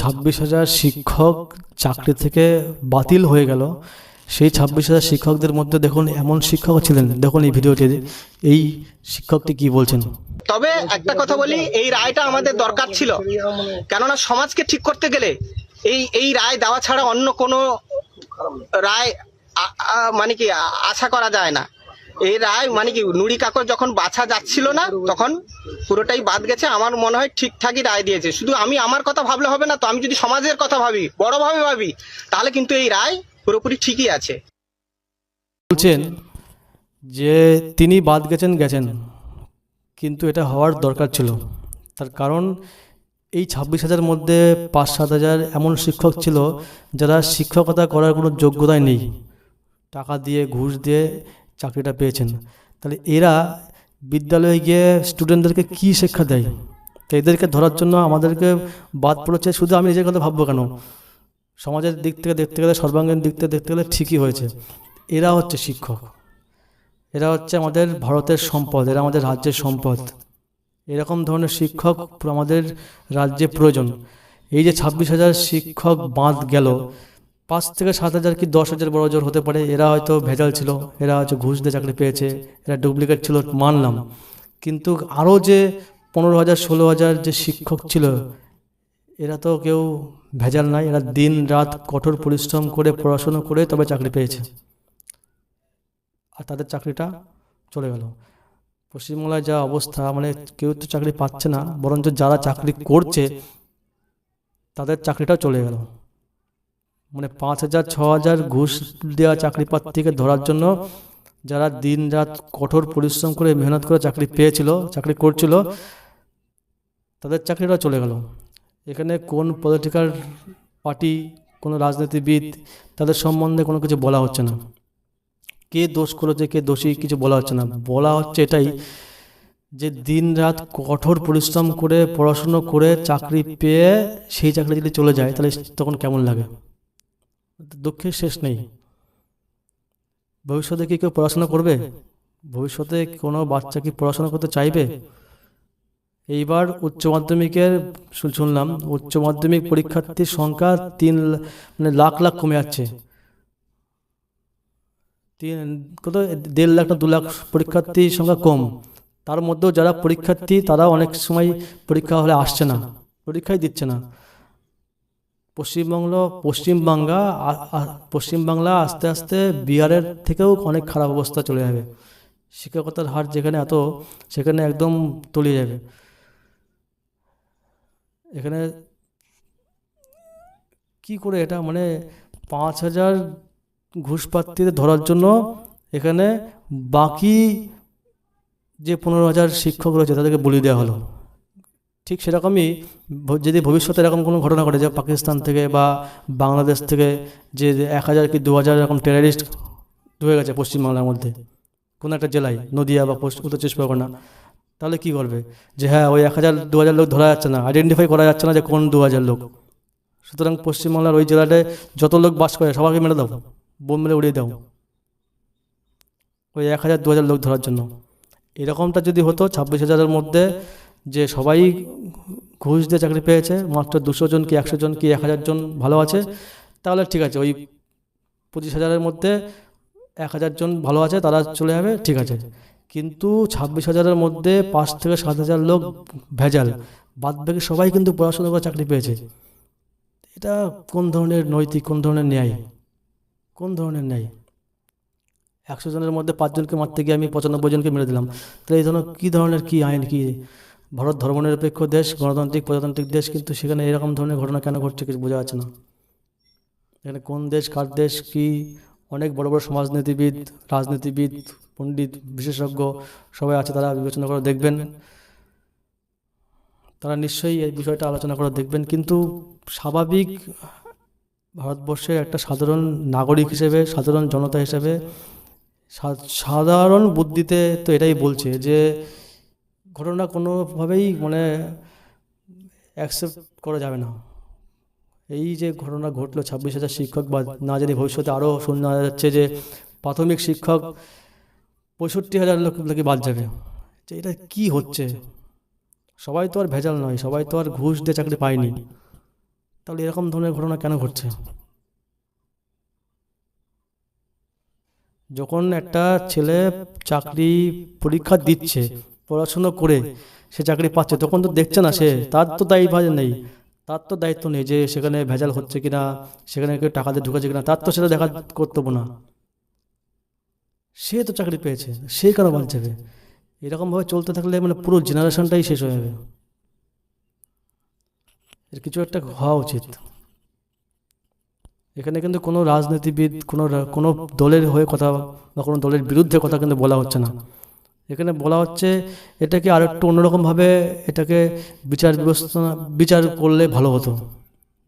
ছাব্বিশ হাজার শিক্ষক চাকরি থেকে বাতিল হয়ে গেল, সেই ছাব্বিশ হাজার শিক্ষকদের মধ্যে দেখুন এমন শিক্ষকও ছিলেন। দেখুন এই ভিডিওটি এই শিক্ষকটি কি বলছেন। তবে একটা কথা বলি, এই রায়টা আমাদের দরকার ছিল। কেননা সমাজকে ঠিক করতে গেলে এই এই রায় দেওয়া ছাড়া অন্য কোনো রায় মানে কি আশা করা যায় না। এই রায় মানে কি, নুড়ি কাকর যখন বাছা যাচ্ছিল না, তখন পুরোটাই বাদ গেছে। আমার মনে হয় ঠিকঠাকই রায় দিয়েছে। শুধু আমি আমার কথা ভাবলে হবে না তো, আমি যদি সমাজের কথা ভাবি, বড়ভাবে ভাবি, তাহলে কিন্তু এই রায় পুরোপুরি ঠিকই আছে। বলছেন যে তিনি বাদ গেছেন গেছেন। কিন্তু এটা হওয়ার দরকার ছিল। তার কারণ এই ছাব্বিশ হাজার মধ্যে পাঁচ সাত হাজার এমন শিক্ষক ছিল যারা শিক্ষকতা করার কোনো যোগ্যতাই নেই। টাকা দিয়ে, ঘুষ দিয়ে চাকরিটা পেয়েছেন। তাহলে এরা বিদ্যালয়ে গিয়ে স্টুডেন্টদেরকে কী শিক্ষা দেয়? তো এদেরকে ধরার জন্য আমাদেরকে বাদ পড়েছে। শুধু আমি নিজের কথা ভাববো কেন? সমাজের দিক থেকে দেখতে গেলে, সর্বাঙ্গীন দিক থেকে দেখতে গেলে ঠিকই হয়েছে। এরা হচ্ছে শিক্ষক। এরা হচ্ছে আমাদের ভারতের সম্পদ। এরা আমাদের রাজ্যের সম্পদ। এরকম ধরনের শিক্ষক আমাদের রাজ্যে প্রয়োজন। এই যে ছাব্বিশ হাজার শিক্ষক বাঁধ গেল পাঁচ থেকে সাত হাজার কি দশ হাজার বড় জোর হতে পারে, এরা হয়তো ভেজাল ছিল, এরা হয়তো ঘুষ দিয়ে চাকরি পেয়েছে, এরা ডুপ্লিকেট ছিল, মানলাম। কিন্তু আরও যে পনেরো হাজার, ষোলো হাজার যে শিক্ষক ছিল, এরা তো কেউ ভেজাল নাই, এরা দিন রাত কঠোর পরিশ্রম করে পড়াশুনো করে তবে চাকরি পেয়েছে। আর তাদের চাকরিটা চলে গেল। পশ্চিমবাংলায় যা অবস্থা মানে কেউ তো চাকরি পাচ্ছে না, বরঞ্চ যারা চাকরি করছে, তাদের চাকরিটাও চলে গেল। মানে পাঁচ হাজার, ছ হাজার ঘুষ দেওয়া চাকরি প্রার্থীকে ধরার জন্য যারা দিন রাত কঠোর পরিশ্রম করে মেহনত করে চাকরি পেয়েছিল, চাকরি করছিল, তাদের চাকরিটা চলে গেল। এখানে কোন পলিটিক্যাল পার্টি কোনো রাজনীতিবিদ, তাদের সম্বন্ধে কোনো কিছু বলা হচ্ছে না। কে দোষ করেছে, কে দোষী কিছু বলা হচ্ছে না। বলা হচ্ছে এটাই যে দিন রাত কঠোর পরিশ্রম করে, পড়াশুনো করে চাকরি পেয়ে সেই চাকরি যদি চলে যায়, তাহলে তখন কেমন লাগে? দুঃখের শেষ নেই। ভবিষ্যতে কি কেউ পড়াশোনা করবে? ভবিষ্যতে কোনো বাচ্চা কি পড়াশোনা করতে চাইবে? এইবার উচ্চ মাধ্যমিকের শুন- শুনলাম, উচ্চ মাধ্যমিক পরীক্ষার্থীর সংখ্যা তিন মানে লাখ লাখ কমে যাচ্ছে। তিন, কত? দেড় লাখ না দু লাখ পরীক্ষার্থীর সংখ্যা কম। তার মধ্যেও যারা পরীক্ষার্থী, তারা অনেক সময় পরীক্ষা হলে আসছে না, পরীক্ষাই দিচ্ছে না। পশ্চিমবঙ্গ পশ্চিমবাংলা পশ্চিমবাংলা আস্তে আস্তে বিহারের থেকেও অনেক খারাপ অবস্থা চলে যাবে। শিক্ষকতার হার যেখানে এত, সেখানে একদম তলিয়ে যাবে। এখানে কি করে এটা মানে পাঁচ হাজার ঘুষপাত্রীদের ধরার জন্য এখানে বাকি যে পনেরো হাজার শিক্ষক রয়েছে তাদেরকে বলি দেওয়া হলো। ঠিক সেরকমই যদি ভবিষ্যতে এরকম কোনো ঘটনা ঘটে, যে পাকিস্তান থেকে বা বাংলাদেশ থেকে যে এক হাজার কি দু হাজার এরকম টেরারিস্ট ঢুকে গেছে পশ্চিমবাংলার মধ্যে, কোনো একটা জেলায়, নদিয়া বা উত্তর চব্বিশ পরগনা, তাহলে কি করবে? যে হ্যাঁ ওই এক হাজার, দু হাজার লোক ধরা যাচ্ছে না আইডেন্টিফাই করা যাচ্ছে না যে কোন দু হাজার লোক। সুতরাং পশ্চিমবাংলার ওই জেলাটায় যত লোক বাস করে, সবাইকে মেরে দাও, বোম মেরে উড়িয়ে দাও। ওই এক হাজার, দু হাজার লোক ধরার জন্য। এরকমটা যদি হতো, ছাব্বিশ হাজারের মধ্যে যে সবাই ঘুষ দিয়ে চাকরি পেয়েছে, মাত্র দুশো জন কি একশো জন কি এক হাজার জন ভালো আছে? তাহলে ঠিক আছে, ওই পঁচিশ হাজারের মধ্যে এক হাজার জন ভালো আছে, তারা চলে যাবে, ঠিক আছে। কিন্তু ছাব্বিশ হাজারের মধ্যে পাঁচ থেকে সাত হাজার লোক ভেজাল, বাদ বাকি সবাই কিন্তু পড়াশোনা করে চাকরি পেয়েছে। এটা কোন ধরনের নৈতিক, কোন ধরনের ন্যায়? কোন ধরনের ন্যায়? একশো জনের মধ্যে পাঁচজনকে মারতে গিয়ে আমি পঁচানব্বই জনকে মেরে দিলাম। তাহলে এই ধরনের কী ধরনের কী আইন, কী ভারত ধর্মনিরপেক্ষ দেশ, গণতান্ত্রিক, প্রজাতান্ত্রিক দেশ, কিন্তু সেখানে এরকম ধরনের ঘটনা কেন ঘটছে কিছু বোঝা যাচ্ছে না। এখানে কোন দেশ, কার দেশ, কি? অনেক বড় বড় সমাজনীতিবিদ, রাজনীতিবিদ, পণ্ডিত, বিশেষজ্ঞ সবাই আছে, তারা বিবেচনা করে দেখবেন। তারা নিশ্চয়ই এই বিষয়টা আলোচনা করে দেখবেন, কিন্তু স্বাভাবিক ভারতবর্ষের একটা সাধারণ নাগরিক হিসেবে, সাধারণ জনতা হিসেবে সাধারণ বুদ্ধিতে তো এটাই বলছে যে ঘটনা কোনোভাবেই মানে অ্যাকসেপ্ট করা যাবে না। এই যে ঘটনা ঘটলো ছাব্বিশ হাজার শিক্ষক বা না জানি ভবিষ্যতে আরও শোনা যাচ্ছে যে প্রাথমিক শিক্ষক পঁয়ষট্টি হাজার লোক লোকে বাদ যাবে। যে এটা কি হচ্ছে? সবাই তো আর ভেজাল নয়, সবাই তো আর ঘুষ দিয়ে চাকরি পায়নি। তাহলে এরকম ধরনের ঘটনা কেন ঘটছে? যখন একটা ছেলে চাকরি পরীক্ষা দিচ্ছে পড়াশুনো করে সে চাকরি পাচ্ছে, তখন তো দেখছে না সে, তার তো দায়িত্ব নেই, তার তো দায়িত্ব নেই যে সেখানে ভেজাল হচ্ছে কিনা, সেখানে কেউ টাকা দিয়ে ঢুকেছে কিনা, তার তো সেটা দেখা কর্তব্য না। সে তো চাকরি পেয়েছে, সে কেন বাদ যাবে এরকমভাবে চলতে থাকলে মানে পুরো জেনারেশনটাই শেষ হয়ে যাবে। এর কিছু একটা হওয়া উচিত। এখানে কিন্তু কোনো রাজনীতিবিদ, কোনো কোনো দলের হয়ে কথা বা কোনো দলের বিরুদ্ধে কথা কিন্তু বলা হচ্ছে না। এখানে বলা হচ্ছে এটাকে আর একটু অন্যরকমভাবে এটাকে বিচার ব্যবস্থা, বিচার করলে ভালো হতো।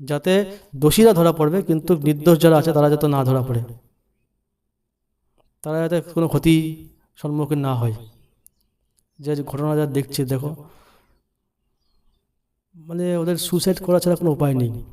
যাতে দোষীরা ধরা পড়বে, কিন্তু নির্দোষ যারা আছে তারা যাতে না ধরা পড়ে। তারা যাতে কোনো ক্ষতি সম্মুখীন না হয়। যে ঘটনা যা দেখছি, দেখো। মানে ওদের সুসাইড করা ছাড়া কোনো উপায় নেই।